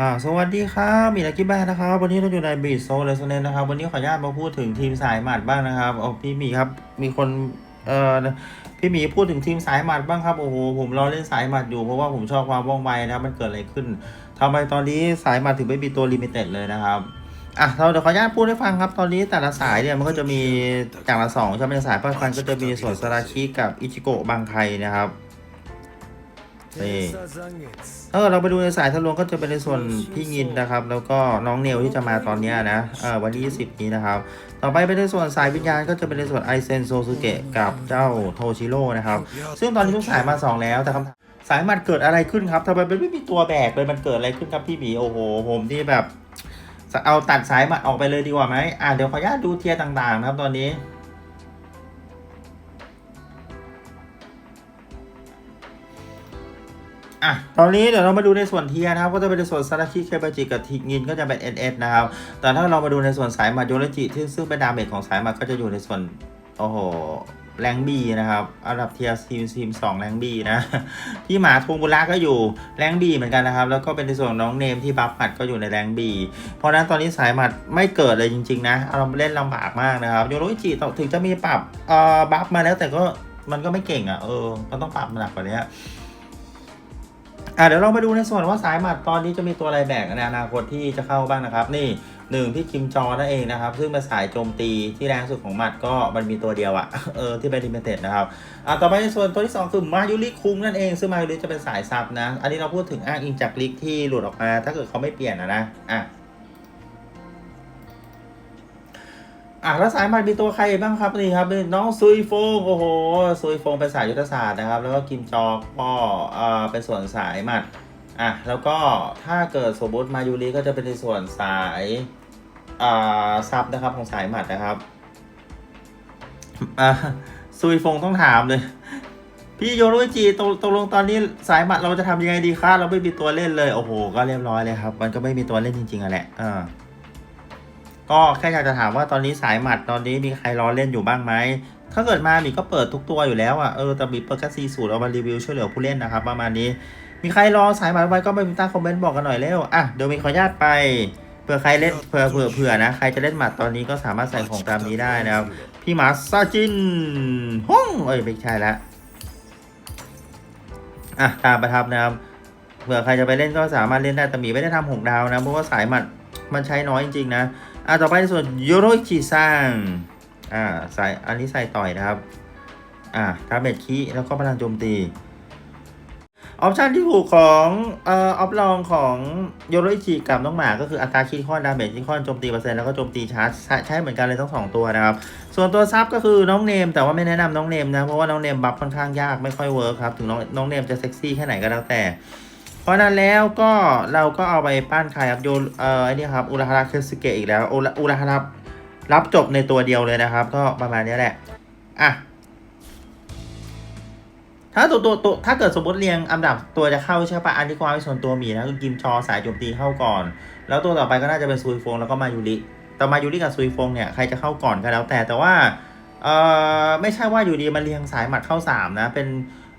อ่าสวัสดีครับมีนักกีฬานะครับ วันนี้เราอยู่ในบีโซเลสเนนะครับ วันนี้ขออนุญาตมาพูดถึงทีมสายหมัดบ้างนะครับโอ้พี่มีครับ มีคน เอ่อ พี่มีพูดถึงทีมสายหมัดบ้างครับ โอ้โห ผมรอเล่นสายหมัดอยู่เพราะว่าผมชอบความว่องไวนะครับ มันเกิดอะไรขึ้นทำไมตอนนี้สายหมัดถึงไม่มีตัวลิมิเต็ดเลยนะครับ อะ เราเดี๋ยวขออนุญาตพูดให้ฟังครับ ตอนนี้แต่ละสายเนี่ยมันก็จะมีอย่างละสองใช่ไหมสายป้าฟันก็จะมีส่วนสราชิกับอิจิโกะบางไคนะครับ นี่เออเราไปดูในสายทะลวงก็จะเป็นในส่วนพี่ยินนะครับ แล้วก็น้องเนวที่จะมาตอนนี้นะเออวันที่20 นี้นะครับ ต่อไปเป็นในส่วนสายวิญญาณก็จะเป็นในส่วนไอเซนโซซูเกะกับเจ้าโทชิโร่นะครับ ซึ่งตอนนี้ทุกสายมา 2 แล้วแต่คำถามสายมันเกิดอะไรขึ้นครับทำไมมันไม่มีตัวแบกเลยมันเกิดอะไรขึ้นครับพี่หมีโอ้โห ผมนี่แบบ เอาตัดสายมันออกไปเลยดีกว่าไหมอะเดี๋ยวขออนุญาตดูเทียร์ต่างๆนะครับตอนนี้ อะตอนนี้เดี๋ยวเรามาดูในส่วนเทียนะครับ ก็จะเป็นในส่วนซาราคิเคบาจิกับทิงินก็จะเป็น NS นะครับ แต่ถ้าเรามาดูในส่วนสายมาโยรจิที่ซึ่งเป็นดาเมจของสายมาก็จะอยู่ในส่วน โอ้โหแรงบีนะครับอันดับเทียร์ทีมทีมสองแรงบีนะพี่หมาทงบุระก็อยู่แรงบีเหมือนกันนะครับ แล้วก็เป็นในส่วนน้องเนมที่บัฟหมัดก็อยู่ในแรงบีเพราะนั้นตอนนี้สายหมัดไม่เกิดเลยจริง ๆ นะเราเล่นลำบากมากนะครับโยโรจิถึงจะมีปรับเอ่อบัฟมาแล้วแต่ก็มันก็ไม่เก่งอะเออมันต้องปรับมันหนักกว่านี้ อะเดี๋ยวเรามาดูในส่วนว่าสายหมัดตอนนี้จะมีตัวอะไรแบกในอนาคตที่จะเข้าบ้างนะครับ นี่หนึ่งพี่คิมจอนั่นเองนะครับ ซึ่งเป็นสายโจมตีที่แรงสุดของหมัดก็มันมีตัวเดียวอะเออที่เป็นลิมิเต็ดนะครับอะต่อไปในส่วนตัวที่ 2 คือมายุริคุงนั่นเอง ซึ่งมายุริจะเป็นสายซับนะ อันนี้เราพูดถึงอ้างอิงจากลิกที่หลุดออกมา ถ้าเกิดเขาไม่เปลี่ยนนะนะอะ อะแล้วสายมัดมีตัวใครบ้างครับนี่ครับน้องซุยฟงโอ้โหซุยฟงเป็นสายยุทธศาสตร์นะครับ แล้วก็กิมจอกก็เอ่อเป็นส่วนสายมัดอะแล้วก็ถ้าเกิดสมมติมายูริก็จะเป็นในส่วนสายอ่าซับนะครับของสายหมัดนะครับอ่าซุยฟงต้องถามเลย พี่โยรุจิตกตกลงตอนนี้สายหมัดเราจะทำยังไงดีคะเราไม่มีตัวเล่นเลยโอ้โห ก็เรียบร้อยเลยครับ มันก็ไม่มีตัวเล่นจริงๆอะแหละอ่า ก็แค่อยากจะถามว่าตอนนี้สายหมัดตอนนี้มีใครรอเล่นอยู่บ้างไหมถ้าเกิดมาหมีก็เปิดทุกตัวอยู่แล้วอะเออแต่มีเปิดแค่ซีสูตรเอามารีวิวช่วยเหลือผู้เล่นนะครับประมาณนี้ มีใครรอสายหมัดไว้ก็ไปใต้คอมเมนต์บอกกันหน่อยเร็วอะเดี๋ยวมีขออนุญาตไปเผื่อใครเล่นเผื่อเผื่อเผื่อนะใครจะเล่นหมัดตอนนี้ก็สามารถใส่ของตามนี้ได้นะครับพี่หมาซาจินห้องเอ้ยไม่ใช่ละอะตามประทับนะครับเผื่อใครจะไปเล่นก็สามารถเล่นได้แต่หมีไม่ได้ทำหกดาวนะเพราะว่าสายหมัดมันใช้น้อยจริงๆนะ อะต่อไปในส่วนโยโรจิซังอ่าใส่อันนี้ใส่ต่อยนะครับ อ่าทาเมจคีแล้วก็พลังโจมตีออปชันที่ถูกของเอ่อออฟลองของโยโรอิจิกับน้องหมา ก็คืออัตราคิดคอนดาเมจคิดคอนโจมตีเปอร์เซ็นต์แล้วก็โจมตีชาร์จใช้เหมือนกันเลยทั้งสองตัวนะครับ ส่วนตัวซับก็คือน้องเนม แต่ว่าไม่แนะนำน้องเนมนะ เพราะว่าน้องเนมบัฟค่อนข้างยากไม่ค่อยเวิร์คครับ ถึงน้องน้องเนมจะเซ็กซี่แค่ไหนก็แล้วแต่ เพราะนั้นแล้วก็เราก็เอาไปปั้นใครครับโยเอ่อไอ้นี่ครับอุราฮาระเคสเกะอีกแล้วอุราอุราฮาระรับจบในตัวเดียวเลยนะครับ ก็ประมาณนี้แหละ อะ ถ้าตัวตัวตัวถ้าเกิดสมมติเรียงอันดับตัวจะเข้าใช่ปะอันที่ความเป็นส่วนตัวหมีนะคือกิมชอสายโจมตีเข้าก่อน แล้วตัวต่อไปก็น่าจะเป็นซุยฟงแล้วก็มายูริแต่มายูริกับซุยฟงเนี่ยใครจะเข้าก่อนก็แล้วแต่แต่ว่าเอ่อไม่ใช่ว่าอยู่ดีมาเรียงสายหมัดเข้าสามนะเป็น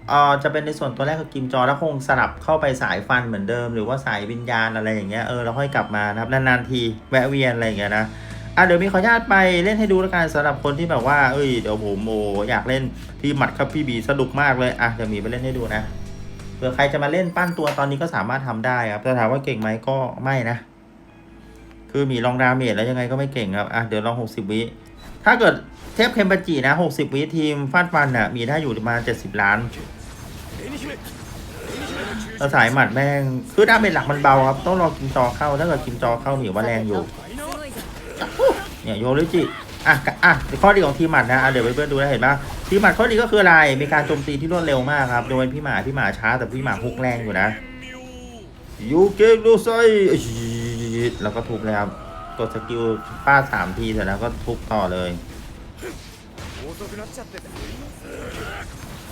เอ่อจะเป็นในส่วนตัวแรกคือกิมจอแล้วคงสลับเข้าไปสายฟันเหมือนเดิม หรือว่าสายวิญญาณอะไรอย่างเงี้ยเออแล้วค่อยกลับมานะครับนานๆทีแวะเวียนอะไรอย่างเงี้ยนะอะเดี๋ยวมีขออนุญาตไปเล่นให้ดูแล้วกันสำหรับคนที่แบบว่าเอ้ยเดี๋ยวผมโมอยากเล่นพี่หมัดครับพี่บีสนุกมากเลยอะเดี๋ยวมีไปเล่นให้ดูนะเผื่อใครจะมาเล่นปั้นตัวตอนนี้ก็สามารถทำได้ครับแต่ถามว่าเก่งไหมก็ไม่นะ คือมีลองดาเมจแล้วยังไงก็ไม่เก่งครับอะเดี๋ยวลอง60วิถ้าเกิดเทพเคมบัจินะ60วิทีมฟาดฟันอะมีได้อยู่ประมาณ70ล้าน แล้วสายหมัดแม่งคือดาเมจหลักมันเบาครับ ต้องรอกิมจอเข้าถ้าเกิดกิมจอเข้าหมีว่าแรงอยู่เนี่ยโยริจิอะอะข้อดีของทีมหมัดนะอะเดี๋ยวเพื่อนๆดูนะเห็นปะทีมหมัดข้อดีก็คืออะไรมีการโจมตีที่รวดเร็วมากครับโดยพี่หมาพี่หมาช้าแต่พี่หมาฮุกแรงอยู่นะยูเกะโรไซแล้วก็ทุบเลยครับกดสกิลป้าสามทีเสร็จแล้วก็ทุบต่อเลย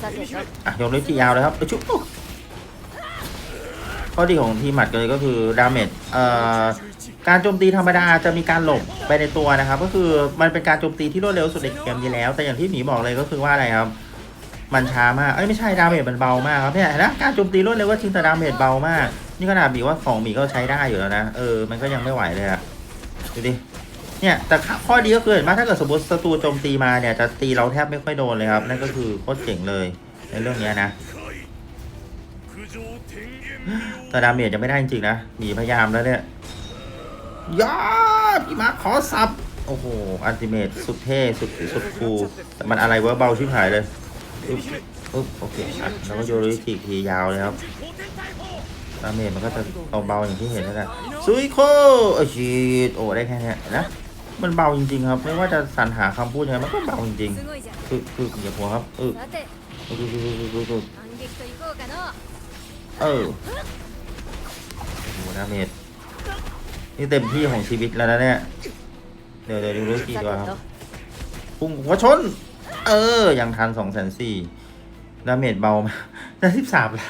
さてと อ่ะโยริจิยาวเลยครับไปชุบปุ๊บข้อดีของทีมหมัดเลยก็คือดาเมจเอ่อ การโจมตีธรรมดาจะมีการหลบไปในตัวนะครับ ก็คือมันเป็นการโจมตีที่รวดเร็วสุดในเกมนี้แล้ว แต่อย่างที่หมีบอกเลยก็คือว่าอะไรครับ มันช้ามาก เอ้ยไม่ใช่ดาเมจมันเบามากครับเนี่ยเห็นนะการโจมตีรวดเร็วก็จริงแต่ดาเมจเบามาก นี่ขนาดหมีว่าของหมีก็ใช้ได้อยู่แล้วนะ เออ มันก็ยังไม่ไหวเลยอะดูดิ เนี่ยแต่ข้อดีก็คือเห็าถ้าเกิดสมมติศัตรูโจมตีมาเนี่ยจะตีเราแทบไม่ค่อยโดนเลยครับ นั่นก็คือโคตรเจ๋งเลยในเรื่องนี้นะแต่ดาเมจจะไม่ได้จริงนะหนีพยายามแล้วเนี่ยยอดพี่มาขอสับโอ้โหอันติเมตสุดเท่สุดสุดคูแต่มันอะไรวะเบาชิบหายเลยอึ๊บอึ๊บโอเคแล้วก็โยริจิทียาวเลยครับดาเมจมันก็จะเบาๆอย่างที่เห็นนะซุยโคโอ้ชีตโอ้ได้แค่นี้นะ มันเบาจริงๆครับ ไม่ว่าจะสรรหาคำพูดยังไงมันก็เบาจริง すごいじゃん ๆคือคืออย่าหัวครับเออ さて คือคือคือคือคือ 反撃といこうかの เออโอ้โหดาเมจนี่เต็มที่ของชีวิตแล้วนะเนี่ย เดี๋ยวเดี๋ยวดูรู้กี่ さ ตัว て ครับ と พุ่งหัวชน เออ ยังทันสองแสนสี่ดาเมจเบามากได้สิบสามละ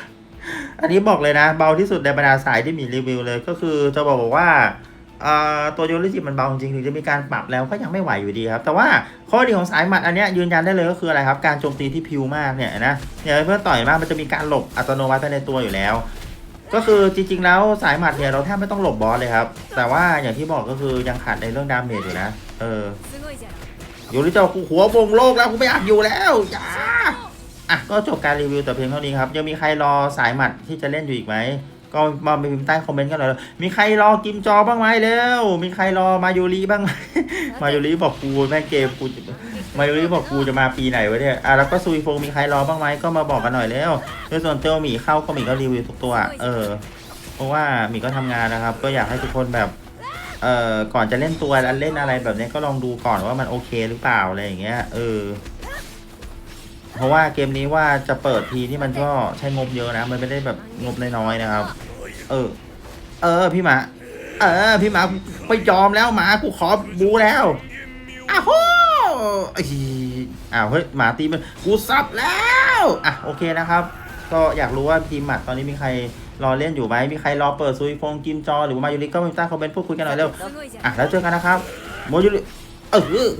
อันนี้บอกเลยนะ เบาที่สุดในบรรดาสายที่มีรีวิวเลย ก็คือจะบอกบอกว่าอ่า ตัวโยลิจิมันเบาจริงถึงจะมีการปรับแล้วก็ยังไม่ไหวอยู่ดีครับ แต่ว่าข้อดีของสายหมัดอันนี้ยืนยันได้เลยก็คืออะไรครับ การโจมตีที่พิวมากเนี่ยนะเนี่ยเพื่อต่อยมากมันจะมีการหลบอัตโนมัติในตัวอยู่แล้ว ก็คือจริง ๆ แล้วสายหมัดเนี่ยเราแทบไม่ต้องหลบบอสเลยครับ แต่ว่าอย่างที่บอกก็คือยังขาดในเรื่องดาเมจอยู่นะเออโยลิจิกูหัววงโลกแล้วกูไม่อยากอยู่แล้วอย่าอะก็จบการรีวิวแต่เพียงเท่านี้ครับยังมีใครรอสายหมัดที่จะเล่นอยู่อีกไหม ก็มาพิมพ์ใต้คอมเมนต์กันหน่อยมีใครรอกิมจอบ้างไหมเร็วมีใครรอมายูริบ้างไหมมายูริบอกกูแม่งเกมกูจะมายูริบอกกูจะมาปีไหนวะเนี่ยอะแล้วก็ซุยโฟงมีใครรอบ้างไหมก็มาบอกกันหน่อยเร็วโดยส่วนเตียวหมีเข้าก็หมีก็รีวิวทุกตัวเออ เพราะว่าหมีก็ทำงานนะครับ ก็อยากให้ทุกคนแบบเอ่อก่อนจะเล่นตัวเล่นอะไรแบบนี้ก็ลองดูก่อนว่ามันโอเคหรือเปล่าอะไรอย่างเงี้ยเออ เพราะว่าเกมนี้ว่าจะเปิดทีที่มันก็ใช้งบเยอะนะ มันไม่ได้แบบงบน้อยๆนะครับ เออ เออ พี่หมา เออ พี่หมาไม่ยอมแล้วหมากูขอบูแล้วอ้าวอีอ้าวเฮ้ยหมาตีมันกูซับแล้วอะโอเคนะครับ ก็อยากรู้ว่าทีมหมัดตอนนี้มีใครรอเล่นอยู่ไหมมีใครรอเปิดซุยฟงกิมจอหรือมายูริก็มาใต้คอมเมนต์พูดคุยกันหน่อยเร็วอะแล้วเจอกันนะครับโมยูริเออ